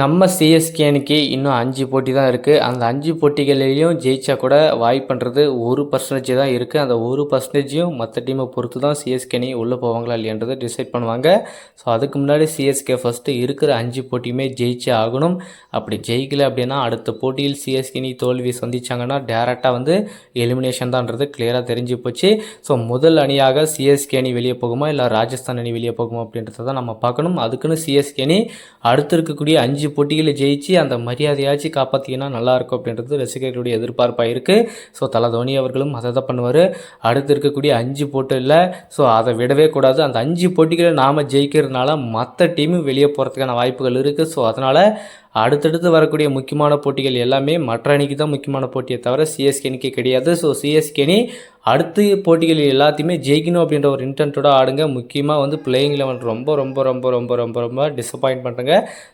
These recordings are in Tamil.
நம்ம சிஎஸ்கே அணிக்கு இன்னும் அஞ்சு போட்டி தான் இருக்குது அந்த அஞ்சு போட்டிகளிலையும் ஜெயிச்சா கூட வாய்ப்புன்றது ஒரு பர்சன்டேஜ் தான் இருக்குது அந்த ஒரு பர்சன்டேஜையும் மற்ற டீமை பொறுத்து தான் சிஎஸ்கே அணி உள்ளே போவாங்களா இல்லையன்றதை டிசைட் பண்ணுவாங்க. ஸோ அதுக்கு முன்னாடி சிஎஸ்கே ஃபஸ்ட்டு இருக்கிற அஞ்சு போட்டியுமே ஜெயிச்சே ஆகணும். அப்படி ஜெயிக்கல அப்படின்னா அடுத்த போட்டியில் சிஎஸ்கே அணி தோல்வி சந்திச்சாங்கன்னா டேரெக்டாக வந்து எலிமினேஷன் தான்ன்றது கிளியராக தெரிஞ்சு போச்சு. ஸோ முதல் அணியாக சிஎஸ்கே அணி வெளியே போகுமா இல்லை ராஜஸ்தான் அணி வெளியே போகுமா அப்படின்றத தான் நம்ம பார்க்கணும். அதுக்குன்னு சிஎஸ்கே அணி அடுத்து இருக்கக்கூடிய அஞ்சு அஞ்சு போட்டிகளை ஜெயிச்சு அந்த மரியாதையாச்சும் காப்பாற்றிங்கன்னா நல்லாயிருக்கும் அப்படின்றது ரசிகர்களுடைய எதிர்பார்ப்பாக இருக்குது ஸோ தலை தோனி அவர்களும் அதை தான் பண்ணுவார். அடுத்து இருக்கக்கூடிய அஞ்சு போட்டியில் ஸோ அதை விடவே கூடாது. அந்த அஞ்சு போட்டிகளை நாம் ஜெயிக்கிறதுனால மற்ற டீமும் வெளியே போகிறதுக்கான வாய்ப்புகள் இருக்குது ஸோ அதனால் அடுத்தடுத்து வரக்கூடிய முக்கியமான போட்டிகள் எல்லாமே மற்ற அணிக்கு தான் முக்கியமான போட்டியை தவிர சிஎஸ்கே அணிக்கு கிடையாது. ஸோ சிஎஸ்கே அணி அடுத்த போட்டிகள் எல்லாத்தையுமே ஜெயிக்கணும் அப்படின்ற ஒரு இன்டென்ட்டோட ஆடுங்க. முக்கியமாக வந்து பிளேயிங் லெவன் ரொம்ப ரொம்ப ரொம்ப ரொம்ப ரொம்ப ரொம்ப டிசப்பாயின்ட் பண்ணுறங்க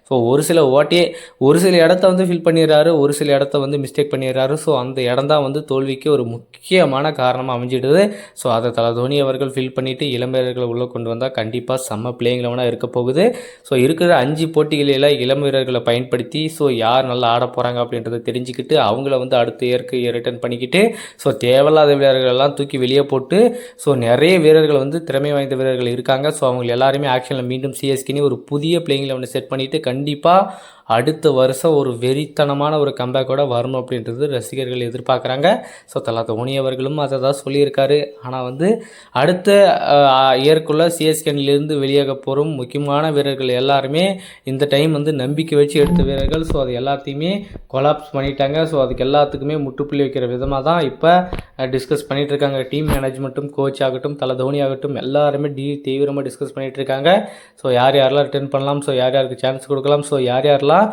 ஸோ ஒரு சில ஓட்டியே ஒரு சில இடத்த வந்து ஃபில் பண்ணிடுறாரு ஒரு சில இடத்த வந்து மிஸ்டேக் பண்ணிடுறாரு. ஸோ அந்த இடம் தான் வந்து தோல்விக்கு ஒரு முக்கியமான காரணமாக அமைஞ்சிடுது. ஸோ அதை தலை தோனி அவர்கள் ஃபில் பண்ணிவிட்டு இளம் உள்ளே கொண்டு வந்தால் கண்டிப்பாக செம்ம பிளேயிங் லெவனாக இருக்க போகுது. ஸோ இருக்கிற அஞ்சு போட்டிகளில் இளம் வீரர்களை பயன்படுத்தி ஸோ யார் நல்லா ஆட போகிறாங்க அப்படின்றத தெரிஞ்சுக்கிட்டு அவங்கள வந்து அடுத்த இயற்கை ரிட்டர்ன் பண்ணிக்கிட்டு ஸோ தேவையில்லாத வீரர்கள் எல்லாம் தூக்கி வெளியே போட்டு ஸோ நிறைய வீரர்கள் வந்து திறமை வாய்ந்த வீரர்கள் இருக்காங்க. ஸோ அவங்க எல்லாருமே ஆக்ஷனில் மீண்டும் சிஎஸ்கினி ஒரு புதிய பிளேயிங் லெவனை செட் பண்ணிவிட்டு கண்டிப்பாக அடுத்த வருஷம் ஒரு வெறித்தனமான ஒரு கம்பேக்கோட வரணும் அப்படின்றது ரசிகர்கள் எதிர்பார்க்குறாங்க. ஸோ தலா தோனி அவர்களும் அதை தான் சொல்லியிருக்காரு. ஆனால் வந்து அடுத்த இயற்குள்ளே சிஎஸ்கேனிலிருந்து வெளியாக போகும் முக்கியமான வீரர்கள் எல்லாருமே இந்த டைம் வந்து நம்பிக்கை வச்சு எடுத்த வீரர்கள். ஸோ அது எல்லாத்தையுமே கொலாப்ஸ் பண்ணிட்டாங்க. ஸோ அதுக்கு எல்லாத்துக்குமே முற்றுப்புள்ளி வைக்கிற விதமாக தான் இப்போ டிஸ்கஸ் பண்ணிகிட்டு இருக்காங்க டீம் மேனேஜ்மெண்ட்டும் கோச் ஆகட்டும் தலை தோனி ஆகட்டும் எல்லாருமே டி தீவிரமாக டிஸ்கஸ் பண்ணிகிட்டு இருக்காங்க ஸோ யார் யாரெல்லாம் ரிட்டர்ன் பண்ணலாம்? ஸோ யார் யாருக்கு சான்ஸ் கொடுக்கலாம்? ஸோ யார் யாரெல்லாம்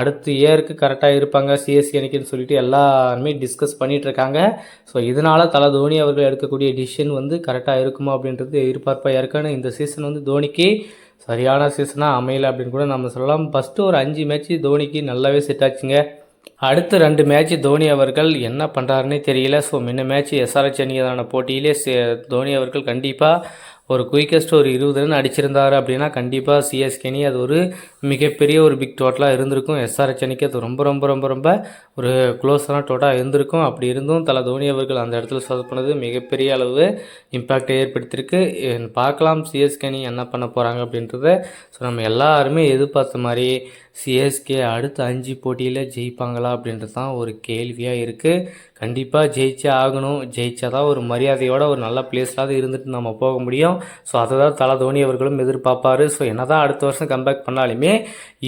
அடுத்த இயருக்கு கரெக்டாக இருப்பாங்க? சிஎஸ்சி அணிக்குன்னு சொல்லிட்டு எல்லாருமே டிஸ்கஸ் பண்ணிகிட்டு இருக்காங்க ஸோ இதனால் தலை தோனி அவர்கள் எடுக்கக்கூடிய டிசிஷன் வந்து கரெக்டாக இருக்குமா அப்படின்றது எதிர்பார்ப்பாக இருக்கான்னு இந்த சீசன் வந்து தோனிக்கு சரியான சீசனாக அமையலை அப்படின்னு கூட நம்ம சொல்லலாம். ஃபஸ்ட்டு ஒரு அஞ்சு மேட்ச்சு தோனிக்கு நல்லாவே செட் ஆச்சுங்க. அடுத்த ரெண்டு மேட்ச் தோனி அவர்கள் என்ன பண்ணுறாருன்னே தெரியல. ஸோ முன்ன மேட்ச் எஸ்ஆர்ஹெச் அணியதான போட்டியிலே தோனி அவர்கள் கண்டிப்பாக ஒரு குயிக்கஸ்ட் ஒரு இருபது ரன் அடிச்சிருந்தார் அப்படின்னா கண்டிப்பாக சிஎஸ்கேனி அது ஒரு மிகப்பெரிய ஒரு பிக் டோட்டலாக இருந்திருக்கும். எஸ்ஆர்ஹெச் அணிக்கு அது ரொம்ப ரொம்ப ரொம்ப ரொம்ப ஒரு க்ளோஸான டோட்டாக இருந்திருக்கும். அப்படி இருந்தும் தலை தோனி அவர்கள் அந்த இடத்துல சொதப்பினது மிகப்பெரிய அளவு இம்பேக்டை ஏற்படுத்தியிருக்கு. பார்க்கலாம் சிஎஸ்கேனி என்ன பண்ண போகிறாங்க அப்படின்றத. ஸோ நம்ம எல்லாருமே எதிர்பார்த்த மாதிரி சிஎஸ்கே அடுத்த அஞ்சு போட்டியில் ஜெயிப்பாங்களா அப்படின்றது தான் ஒரு கேள்வியாக இருக்குது கண்டிப்பாக ஜெயிச்சே ஆகணும். ஜெயிச்சா தான் ஒரு மரியாதையோட ஒரு நல்ல பிளேஸ்லாவது இருந்துட்டு நம்ம போக முடியும். ஸோ அதை தான் தலை தோனி அவர்களும் எதிர்பார்ப்பார். ஸோ என்ன தான் அடுத்த வருஷம் கம்பேக் பண்ணாலுமே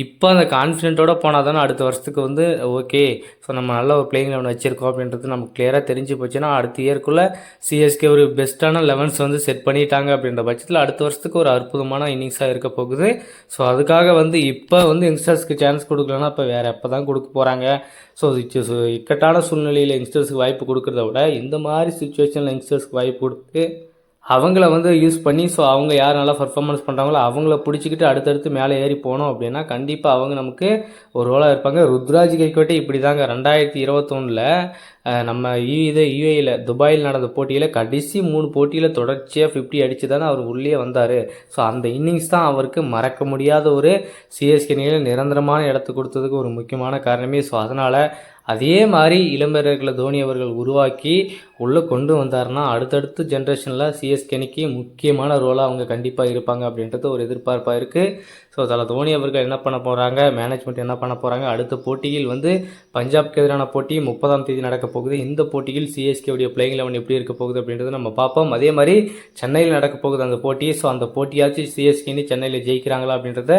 இப்போ அந்த கான்ஃபிடென்ட்டோட போனால் தானே அடுத்த வருஷத்துக்கு வந்து ஓகே ஸோ நம்ம நல்ல ஒரு பிளேயிங் லெவன் வச்சுருக்கோம் அப்படின்றது நமக்கு கிளியராக தெரிஞ்சு போச்சுன்னா அடுத்த இயர்க்குள்ளே சிஎஸ்கே ஒரு பெஸ்ட்டான லெவன்ஸ் வந்து செட் பண்ணிட்டாங்க அப்படின்ற பட்சத்தில் அடுத்த வருஷத்துக்கு ஒரு அற்புதமான இன்னிங்ஸாக இருக்க போகுது. ஸோ அதுக்காக வந்து இப்போ வந்து யங்ஸ்டர்ஸ்க்கு சான்ஸ் கொடுக்கலன்னா இப்போ வேறு எப்போ தான் கொடுக்க போகிறாங்க ஸோ இக்கட்டான சூழ்நிலையில் யங்ஸ்டர்ஸ்க்கு வாய்ப்பு கொடுக்குறத விட இந்த மாதிரி சுச்சுவேஷனில் யங்ஸ்டர்ஸ்க்கு வாய்ப்பு கொடுத்து அவங்கள வந்து யூஸ் பண்ணி ஸோ அவங்க யார் நல்லா பர்ஃபார்மன்ஸ் பண்ணுறாங்களோ அவங்கள பிடிச்சிக்கிட்டு அடுத்தடுத்து மேலே ஏறி போனோம் அப்படின்னா கண்டிப்பாக அவங்க நமக்கு ஒரு ரோலாக இருப்பாங்க. ருத்ராஜ் கைக்கோட்டை இப்படி தாங்க ரெண்டாயிரத்தி இருபத்தொன்னில் நம்ம இது யூஏயில் துபாயில் நடந்த போட்டியில் கடைசி மூணு போட்டியில் தொடர்ச்சியாக ஃபிஃப்டி அடித்து தானே அவர் உள்ளே வந்தார். ஸோ அந்த இன்னிங்ஸ் தான் அவருக்கு மறக்க முடியாத ஒரு சிஎஸ்கே நிலையில் நிரந்தரமான இடத்து கொடுத்ததுக்கு ஒரு முக்கியமான காரணமே. ஸோ அதனால் அதே மாதிரி இளம்பெயர்களை தோனி அவர்கள் உருவாக்கி உள்ளே கொண்டு வந்தார்னா அடுத்தடுத்த ஜென்ரேஷனில் சிஎஸ்கேனிக்கு முக்கியமான ரோலாக அவங்க கண்டிப்பாக இருப்பாங்க அப்படின்றது ஒரு எதிர்பார்ப்பாக இருக்குது ஸோ அதில் தோனி அவர்கள் என்ன பண்ண போகிறாங்க மேனேஜ்மெண்ட் என்ன பண்ண போகிறாங்க அடுத்த போட்டியில் வந்து பஞ்சாப்க்கு எதிரான போட்டி முப்பதாம் தேதி நடக்க போகுது. இந்த போட்டியில் சிஎஸ்கேவுடைய பிளேயிங் லெவன் எப்படி இருக்க போகுது அப்படின்றத நம்ம பார்ப்போம். அதே மாதிரி சென்னையில் நடக்க போகுது அந்த போட்டி. ஸோ அந்த போட்டியாச்சும் சிஎஸ்கேன்னு சென்னையில் ஜெயிக்கிறாங்களா அப்படின்றத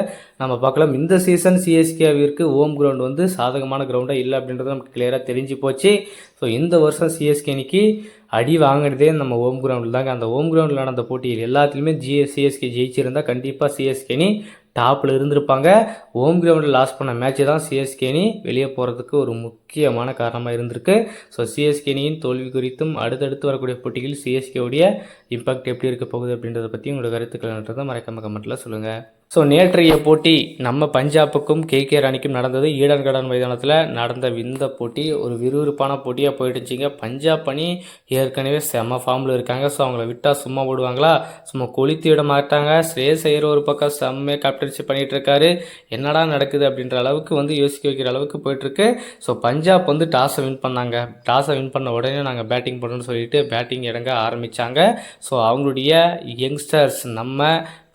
நம்ம பார்க்கலாம். இந்த சீசன் சிஎஸ்கேவிற்கு ஹோம் கிரவுண்ட் வந்து சாதகமான கிரவுண்டாக இல்லை அப்படின்றத நமக்கு கிளியராக தெரிஞ்சு போச்சு. ஸோ இந்த வருஷம் சிஎஸ்கே அடி வாங்கினதே நம்ம ஹோம் கிரவுண்டில் தாங்க. அந்த ஹோம் கிரவுண்டில் நடந்த போட்டியில் எல்லாத்துலேயுமே ஜிஏ சிஎஸ்கே ஜெயிச்சிருந்தால் கண்டிப்பாக சிஎஸ்கேனி டாப்பில் இருந்திருப்பாங்க. ஹோம் கிரவுண்டில் லாஸ் பண்ண மேட்ச்சு தான் சிஎஸ்கேனி வெளியே போகிறதுக்கு ஒரு முக்கியமான காரணமாக இருந்திருக்கு. ஸோ சிஎஸ்கேணியின் தோல்வி குறித்தும் அடுத்தடுத்து வரக்கூடிய போட்டிகளில் சிஎஸ்கேவுடைய இம்பாக்ட் எப்படி இருக்க போகுது அப்படின்றத பற்றி உங்களோட கருத்துக்கள் மறக்காம கமெண்ட்டில் சொல்லுங்கள் ஸோ நேற்றைய போட்டி நம்ம பஞ்சாபுக்கும் கே கே ராணிக்கும் நடந்தது. ஈடன் கார்டன் மைதானத்தில் நடந்த இந்த போட்டி ஒரு விறுவிறுப்பான போட்டியாக போயிட்டுச்சிங்க பஞ்சாப் அணி ஏற்கனவே செம ஃபார்மில் இருக்காங்க. ஸோ அவங்கள விட்டால் சும்மா விடுவாங்களா சும்மா கொளுத்தி விட மாட்டாங்க. ஸ்ரேஸ் ஐயர் ஒரு பக்கம் செம்மையாக கேப்டன்ஷிப் பண்ணிகிட்டு இருக்காரு என்னடா நடக்குது அப்படின்ற அளவுக்கு வந்து யோசிக்க வைக்கிற அளவுக்கு போயிட்டுருக்கு. ஸோ பஞ்சாப் வந்து டாஸை வின் பண்ணாங்க. டாஸை வின் பண்ண உடனே நாங்கள் பேட்டிங் பண்ணணும்னு சொல்லிட்டு பேட்டிங் இறங்க ஆரம்பித்தாங்க ஸோ அவங்களுடைய யங்ஸ்டர்ஸ் நம்ம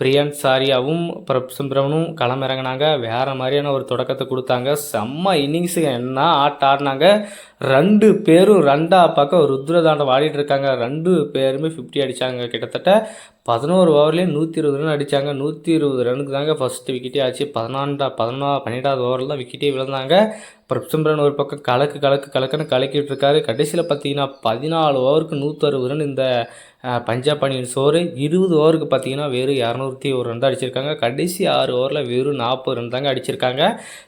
பிரியன் சாரியாவும் பிரபுசுப்ரமனும் களமிறங்கினாங்க. வேறு மாதிரியான ஒரு தொடக்கத்தை கொடுத்தாங்க. செம்ம இன்னிங்ஸுங்க. என்ன ஆட்ட ஆடினாங்க. ரெண்டு பேரும் ரெண்டா பக்கம் ருத்ரதாண்டம் ஆடிட்டு இருக்காங்க. ரெண்டு பேருமே ஃபிஃப்டி அடித்தாங்க கிட்டத்தட்ட பதினோரு ஓவர்லேயே நூற்றி இருபது ரன் அடித்தாங்க நூற்றி இருபது ரனுக்கு தாங்க ஃபஸ்ட்டு விக்கெட்டே ஆச்சு. பதினான்டா பதினொன்றா பன்னெண்டாவது ஓவரில் தான் விக்கெட்டே விழுந்தாங்க. பிரப்சிம்ரன் ஒரு பக்கம் கலக்கு கலக்கு கலக்குன்னு கலக்கிட்டு இருக்காரு. கடைசியில் பார்த்தீங்கன்னா பதினாலு ஓவருக்கு நூற்றறுபது ரன் இந்த பஞ்சாப் அணியின் சோறு. இருபது ஓவருக்கு பார்த்தீங்கன்னா வெறும் இரநூத்தி ஒரு ரன் தான் அடிச்சிருக்காங்க. கடைசி ஆறு ஓவரில் வெறும் நாற்பது ரன் தாங்க அடிச்சிருக்காங்க.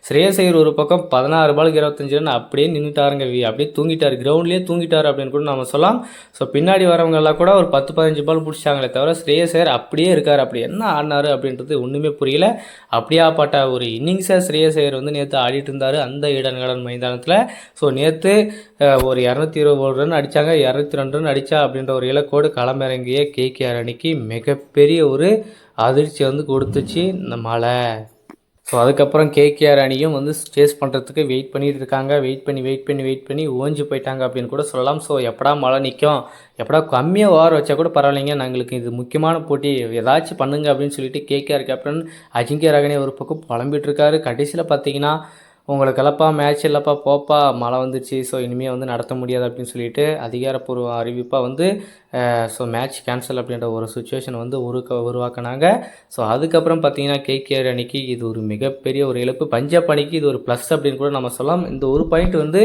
ஸ்ரேயசையர் ஒரு பக்கம் பதினாறு பாலுக்கு இருபத்தஞ்சு ரன் அப்படியே நின்றுட்டாருங்க அப்படியே தூங்கிட்டார். கிரவுண்ட்லேயே தூங்கிட்டார் அப்படின்னு கூட நம்ம சொல்லலாம். ஸோ பின்னாடி வரவங்கெல்லாம் கூட ஒரு பத்து பதினஞ்சு பால் பிடிச்சாங்களே தவிர ஸ்ரேயசர் அப்படியே இருக்கார். அப்படி என்ன ஆடினார் அப்படின்றது ஒன்றுமே புரியல. அப்படியாப்பட்ட ஒரு இன்னிங்ஸை ஸ்ரேயசையர் வந்து நேற்று ஆடிட்டு இருந்தார் அந்த இடன்கடன் மைதானத்தில். ஸோ நேற்று ஒரு இரநூத்தி இருபது ரன் அடித்தாங்க இரநூத்தி ரெண்டு ரன் அடித்தா அப்படின்ற ஒரு இலக்கோடு களமிறங்கிய கேகேஆர் அணிக்கு மிகப்பெரிய ஒரு அதிர்ச்சி வந்து கொடுத்துச்சு இந்த மழை. ஸோ அதுக்கப்புறம் கேகேஆர் அணியும் வந்து சேஸ் பண்ணுறதுக்கு வெயிட் பண்ணிட்டு இருக்காங்க. வெயிட் பண்ணி வெயிட் பண்ணி வெயிட் பண்ணி ஓஞ்சி போயிட்டாங்க அப்படின்னு கூட சொல்லலாம். ஸோ எப்படா மழை நிற்கும் எப்படா கம்மியாக ஓவர் வச்சா கூட பரவாயில்லைங்க. நாங்களுக்கு இது முக்கியமான போட்டி. ஏதாச்சும் பண்ணுங்க அப்படின்னு சொல்லிட்டு கேகேஆர் கேப்டன் அஜிங்கிய ரகனே ஒரு பக்கம் புலம்பிட்டுருக்காரு கடைசியில் பார்த்தீங்கன்னா உங்களுக்கு கலப்பா மேட்ச் இல்லைப்பா போப்பா மழை வந்துச்சு ஸோ இனிமேல் வந்து நடத்த முடியாது அப்படின்னு சொல்லிட்டு அதிகாரப்பூர்வ அறிவிப்பாக வந்து ஸோ மேட்ச் கேன்சல் அப்படின்ற ஒரு சுச்சுவேஷன் வந்து உருக்க உருவாக்கினாங்க. ஸோ அதுக்கப்புறம் பார்த்தீங்கன்னா கேகேஆர் அணிக்கு இது ஒரு மிகப்பெரிய ஒரு இழப்பு. பஞ்சாப் அணிக்கு இது ஒரு ப்ளஸ் அப்படின்னு கூட நம்ம சொல்லலாம். இந்த ஒரு பாயிண்ட் வந்து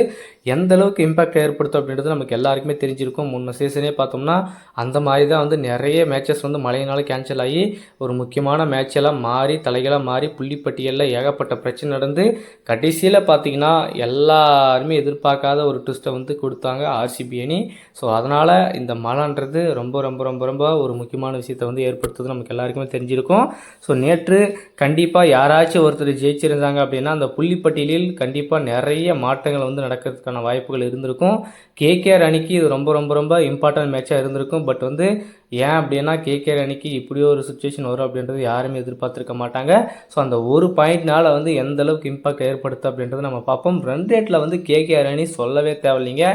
எந்த அளவுக்கு இம்பாக்ட் ஏற்படுத்தும் அப்படின்றது நமக்கு எல்லாருக்குமே தெரிஞ்சிருக்கும். முன்ன சீசனே பார்த்தோம்னா அந்த மாதிரி தான் வந்து நிறைய மேட்சஸ் வந்து மழையினால கேன்சல் ஆகி ஒரு முக்கியமான மேட்ச் எல்லாம் மாறி தலைகளாக மாறி புள்ளிப்பட்டியலில் ஏகப்பட்ட பிரச்சனை நடந்து கடைசியில் பார்த்தீங்கன்னா எல்லாருமே எதிர்பார்க்காத ஒரு ட்விஸ்ட்டை வந்து கொடுத்தாங்க ஆர்சிபி அணி. ஸோ அதனால் இந்த மழை பண்ணுறது ரொம்ப ரொம்ப ரொம்ப ரொம்ப ஒரு முக்கியமான விஷயத்தை வந்து ஏற்படுத்துறது நமக்கு எல்லாருக்குமே தெரிஞ்சிருக்கும். ஸோ நேற்று கண்டிப்பாக யாராச்சும் ஒருத்தர் ஜெயிச்சிருந்தாங்க அப்படின்னா அந்த புள்ளிப்பட்டியலில் கண்டிப்பாக நிறைய மாற்றங்கள் வந்து நடக்கிறதுக்கான வாய்ப்புகள் இருந்திருக்கும். கேகேஆர் அணிக்கு இது ரொம்ப ரொம்ப ரொம்ப இம்பார்ட்டன்ட் மேட்சாக இருந்திருக்கும். பட் வந்து ஏன் அப்படின்னா கேகே அணிக்கு இப்படி ஒரு சுச்சுவேஷன் வரும் அப்படின்றது யாருமே எதிர்பார்த்துருக்க மாட்டாங்க. ஸோ அந்த ஒரு பாயிண்ட்னால் வந்து எந்த அளவுக்கு இம்பாக்ட் ஏற்படுத்து அப்படின்றத நம்ம பார்ப்போம். ரன் ரேட்டில் வந்து கேகே அணி சொல்லவே தேவையில்லைங்க.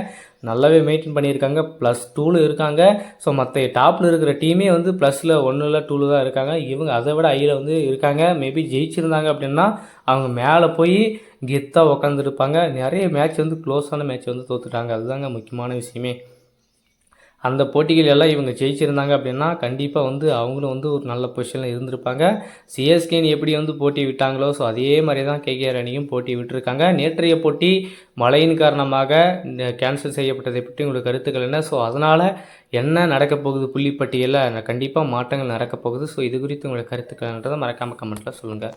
நல்லாவே மெயின்டைன் பண்ணியிருக்காங்க. ப்ளஸ் டூவில் இருக்காங்க. ஸோ மற்ற டாப்பில் இருக்கிற டீமே வந்து ப்ளஸில் ஒன்றில் டூவில் தான் இருக்காங்க. இவங்க அதை விட ஐயில் வந்து இருக்காங்க. மேபி ஜெயிச்சிருந்தாங்க அப்படின்னா அவங்க மேலே போய் கெத்தாக உக்காந்துருப்பாங்க. நிறைய மேட்ச் வந்து க்ளோஸான மேட்ச் வந்து தோற்றுட்டாங்க அதுதாங்க முக்கியமான விஷயமே. அந்த போட்டிகள் எல்லாம் இவங்க ஜெயிச்சிருந்தாங்க அப்படின்னா கண்டிப்பாக வந்து அவங்களும் வந்து ஒரு நல்ல பொசிஷனில் இருந்திருப்பாங்க. சிஎஸ்கேன்னு எப்படி வந்து போட்டி விட்டாங்களோ ஸோ அதே மாதிரி தான் கேகேஆர் அணியும் போட்டி விட்டுருக்காங்க. நேற்றைய போட்டி மழையின் காரணமாக கேன்சல் செய்யப்பட்டதை பற்றி உங்களுக்கு கருத்துக்கள் என்ன? ஸோ அதனால் என்ன நடக்கப் போகுது புள்ளிப்பட்டியலில்? கண்டிப்பாக மாற்றங்கள் நடக்கப் போகுது. ஸோ இது குறித்து உங்களுக்கு கருத்துக்கள்ன்றதை மறக்காமல் கமெண்ட்டில் சொல்லுங்கள்